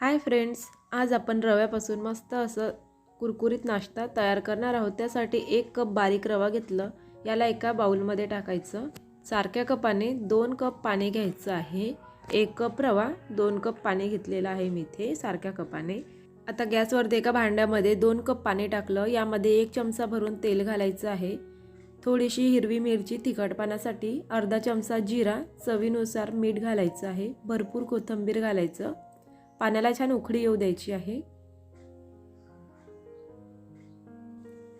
Hi friends आज आपण रव्यापासून मस्त असं कुरकुरीत नाश्ता तयार करणार आहोत. त्यासाठी एक कप बारीक रवा घेतलं. याला एका बाउलमध्ये टाकायचं. सारख्या कपाने दोन कप पाणी घ्यायचं आहे. एक कप रवा दोन कप पाणी घेतलेलं आहे मी इथे सारख्या कपाने. आता गॅसवरती एका भांड्यामध्ये दोन कप पाणी टाकलं. यामध्ये एक चमचा भरून तेल घालायचं आहे. थोडीशी हिरवी मिरची तिखटपणासाठी अर्धा चमचा जिरा चवीनुसार मीठ घालायचं आहे. भरपूर कोथिंबीर घालायचं. पाण्याला छान उखडी येऊ द्यायची आहे.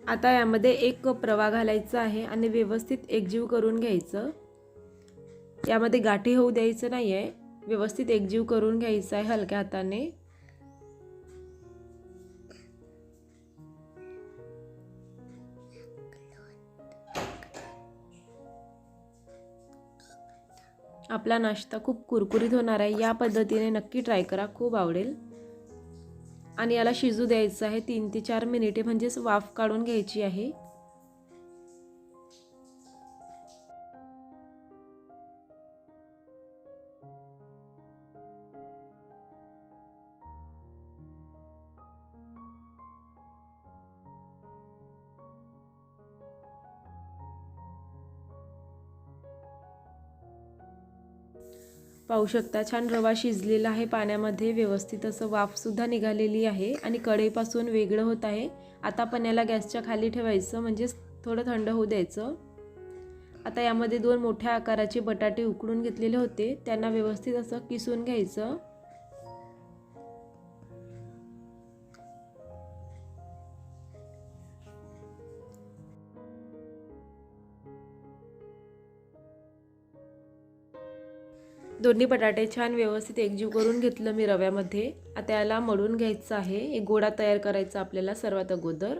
आता यामध्ये एक कप रवा घालायचा आहे आणि व्यवस्थित एकजीव करून घ्यायचं. यामध्ये गाठी होऊ द्यायचं नाही आहे व्यवस्थित एकजीव करून घ्यायचं आहे हलक्या हाताने. आपला नाश्ता खूप कुरकुरीत होणार आहे या पद्धतीने नक्की ट्राय करा खूप आवडेल. आणि याला शिजू द्यायचं आहे तीन ते चार मिनिटे म्हणजेच वाफ काढून घ्यायची आहे. पाहू शकता छान रवा शिजलेला आहे पाण्यामध्ये व्यवस्थित असं वाफसुद्धा निघालेली आहे आणि कढईपासून वेगळं होत आहे. आता पण याला गॅसच्या खाली ठेवायचं म्हणजेच थोडं थंड होऊ द्यायचं. आता यामध्ये दोन मोठ्या आकाराचे बटाटे उकडून घेतलेले होते त्यांना व्यवस्थित असं किसून घ्यायचं. दोन्ही बटाटे छान व्यवस्थित एकजीव करून घेतलं मी रव्यामध्ये. आता याला मळून घ्यायचं आहे. एक गोडा तयार करायचा आपल्याला सर्वात अगोदर.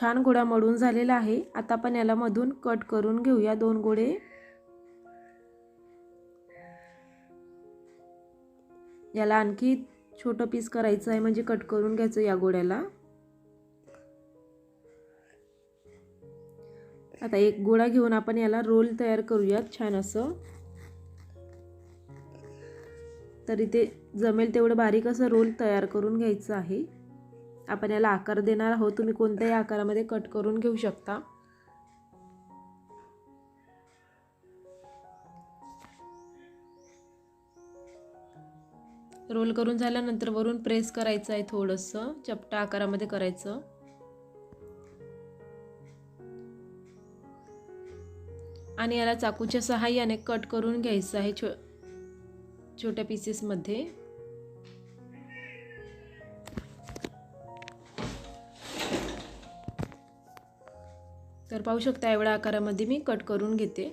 छान गोळा मळून झालेला आहे. आता आपण याला मधून कट करून घेऊया दोन गोळे. याला आणखी छोटं पीस करायचं आहे म्हणजे कट करून घ्यायचं या गोळ्याला. आता एक गोळा घेऊन आपण याला रोल तयार करूयात छान असं. तर इथे जमेल तेवढं बारीक असं रोल तयार करून घ्यायचं आहे. आपण याला आकार देणार आहोत. तुम्ही कोणत्याही आकारामध्ये कट करून घेऊ शकता. रोल करून झाल्यानंतर वरून प्रेस करायचं आहे थोडंसं. चपटा आकारामध्ये करायचं. आणि याला चाकूच्या सहाय्याने कट करून घ्यायचं आहे छो छोट्या पीसेसमध्ये तर पाहू शकता एवढ्या आकारामध्ये मी कट करून घेते.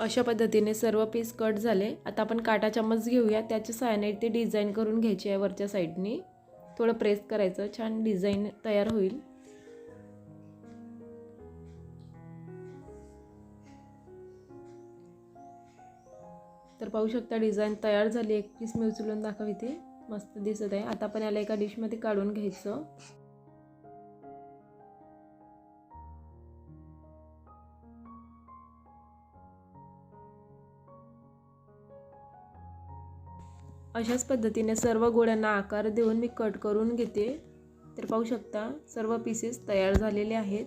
अशा पद्धतीने सर्व पीस कट झाले. आता आपण काटा चम्मच घेऊया. त्याच्या सहाय्याने ते डिझाईन करून घ्यायची आहे वरच्या साईडनी थोडं प्रेस करायचं. छान डिझाईन तयार होईल. तर पाहू शकता डिझाईन तयार झाली एक पीस मी उचलून दाखव इथे. मस्त दिसत आहे. आता पण याला एका डिशमध्ये काढून घ्यायचं. अशाच पद्धतीने सर्व गोळ्यांना आकार देऊन मी कट करून घेते. तर पाहू शकता सर्व पीसेस तयार झालेले आहेत.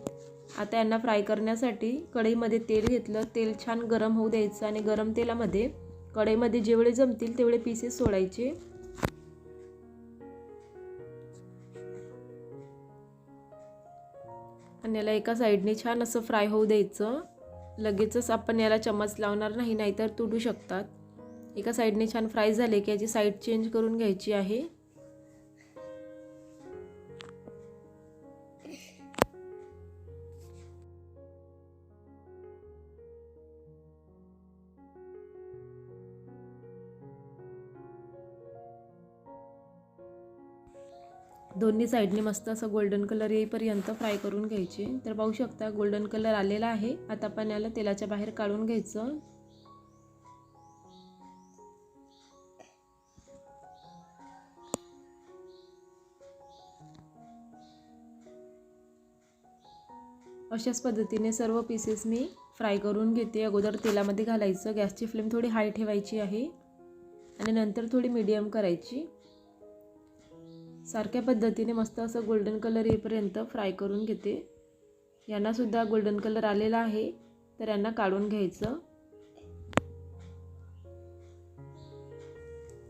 आता यांना फ्राय करण्यासाठी कढईमध्ये तेल घेतलं. तेल छान गरम होऊ द्यायचं आणि गरम तेलामध्ये कढईमध्ये जेवढे जमतील तेवढे पीसेस सोडायचे. आणि याला एका साईडने छान असं फ्राय होऊ द्यायचं. लगेचच आपण याला चम्मच लावणार नाही नाहीतर तुटू शकतात. एका साईडने छान फ्राय झाले की याची साईड चेंज करून घ्यायची आहे. दोन्ही साईडने मस्त असं गोल्डन कलर येईपर्यंत फ्राय करून घ्यायचे. तर पाहू शकता गोल्डन कलर आलेला आहे. आता पाण्याला तेलाच्या बाहेर काढून घ्यायचं. अशाच पद्धतीने सर्व पीसेस मी फ्राय करून घेते. अगोदर तेलामध्ये घालायचं. गॅसची फ्लेम थोडी हाय ठेवायची आहे. आणि नंतर थोडी मीडियम करायची. सारख्या पद्धतीने मस्त असं गोल्डन कलर येईपर्यंत फ्राय करून घेते. यांनासुद्धा गोल्डन कलर आलेला आहे तर यांना काढून घ्यायचं.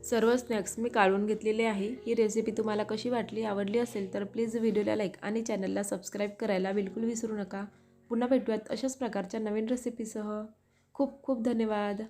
सर्व स्नॅक्स मी काढून घेतलेले आहे. ही रेसिपी तुम्हाला कशी वाटली आवडली असेल तर प्लीज व्हिडिओला लाईक आणि चॅनलला सबस्क्राईब करायला बिलकुल विसरू नका. पुन्हा भेटूयात अशाच प्रकारच्या नवीन रेसिपीसह खूप खूप धन्यवाद.